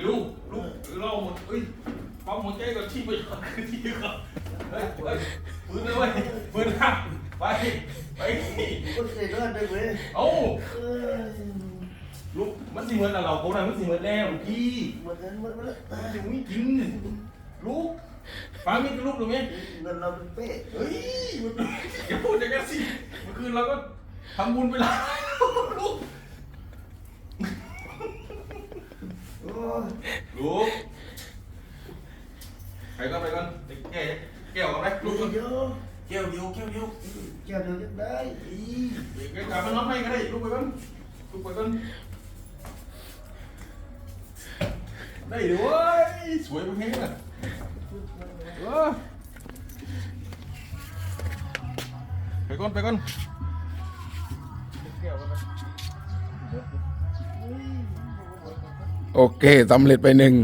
เร็วลุกเราหมดเอ้ยปั๊มหัวใจก่อนที่ไปก่อนคือที่ก่อนเฮ้ยเฮ้ยปืนเลยเว้ยปืนหักไปไปคนเสียเลือดได้เว้ยเอ้าเอ้ยลุกมันสิเหมือนเราโคนะมันสิเหมือนแล้วพี่หมดเงินหมดหมดแล้วมันยังไม่กินลุกฟังนี่ลุกหรือไม่เงินเราเป็นเป๊ะเฮ้ยมันอย่าพูดอย่างนั้นสิเมื่อคืนเราก็ทำบุญไปแล้วลุก โอ้ยลุกไปก่อนไปก่อนแก้แก้วกันไหมลุกก่อนเดี๋ยวแก้วเดียวแก้วเโอเคสำเร็จไปหนึ่ง